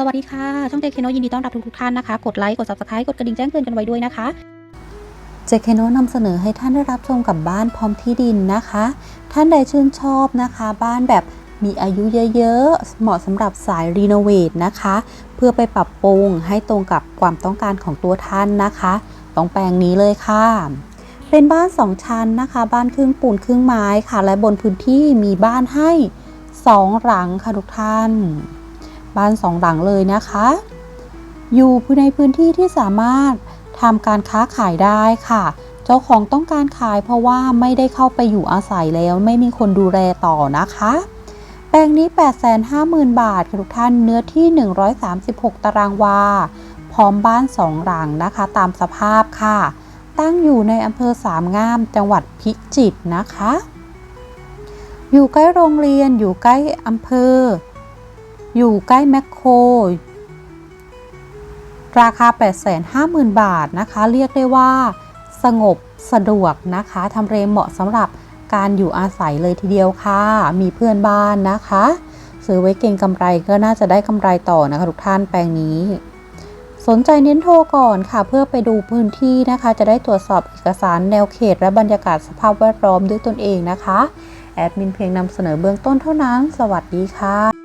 สวัสดีค่ะ ช่องเจคเคโนยินดีต้อนรับทุกๆท่านนะคะ กดไลค์ กด subscribe กดกระดิ่งแจ้งเตือนกันไว้ด้วยนะคะ เจคเคโนนำเสนอให้ท่านได้รับชมกับบ้านพร้อมที่ดินนะคะ ท่านใดชื่นชอบนะคะ บ้านแบบมีอายุเยอะๆ เหมาะสำหรับสายรีโนเวทนะคะ เพื่อไปปรับปรุงให้ตรงกับความต้องการของตัวท่านนะคะต้องแปลงนี้เลยค่ะ เป็นบ้าน 2 ชั้นนะคะ บ้านครึ่งปูนครึ่งไม้ค่ะ และบนพื้นที่มีบ้านให้ 2 หลังค่ะทุกท่าน บ้านสองหลังเลยนะคะ อยู่ในพื้นที่ที่สามารถทำการค้าขายได้ค่ะ เจ้าของต้องการขายเพราะว่าไม่ได้เข้าไปอยู่อาศัยแล้วไม่มีคนดูแลต่อนะคะ แปลงนี้ 850,000 บาทค่ะทุกท่านเนื้อที่ 136 ตารางวา พร้อมบ้านสองหลังนะคะ ตามสภาพค่ะ ตั้งอยู่ในอำเภอสามงาม จังหวัดพิจิตรนะคะ อยู่ใกล้โรงเรียนอยู่ใกล้อำเภอ อยู่ใกล้แมคโครราคา 850,000 บาทนะคะ เรียกได้ว่า สงบสะดวกนะคะทำเลเหมาะสำหรับการอยู่อาศัยเลยทีเดียวค่ะ มีเพื่อนบ้านนะคะ ซื้อไว้เก่งกำไรก็น่าจะได้กำไรต่อนะคะทุกท่านแปลงนี้ สนใจเน้นโทรก่อนค่ะ เพื่อไปดูพื้นที่นะคะ จะได้ตรวจสอบเอกสารแนวเขต และบรรยากาศสภาพแวดล้อมด้วยตนเองนะคะ แอดมินเพียงนำเสนอเบื้องต้นเท่านั้น สวัสดีค่ะ